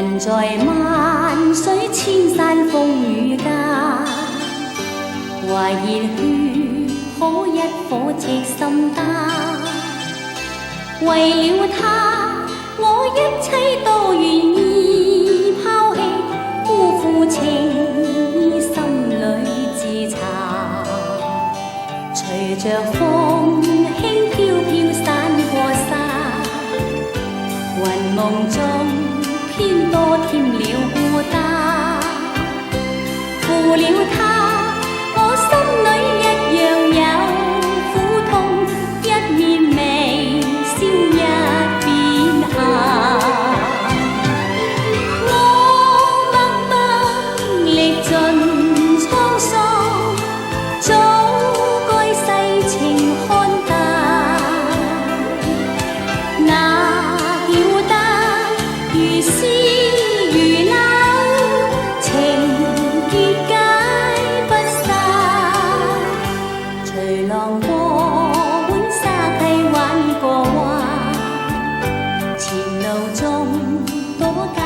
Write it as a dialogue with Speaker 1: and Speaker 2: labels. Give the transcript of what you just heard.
Speaker 1: 人在万水千山风雨间，怀言血好一颗赤心丹。为了他，我一切都愿意抛弃，辜负情意，心里自惭。随着风轻飘飘。添了孤单。负了中多感。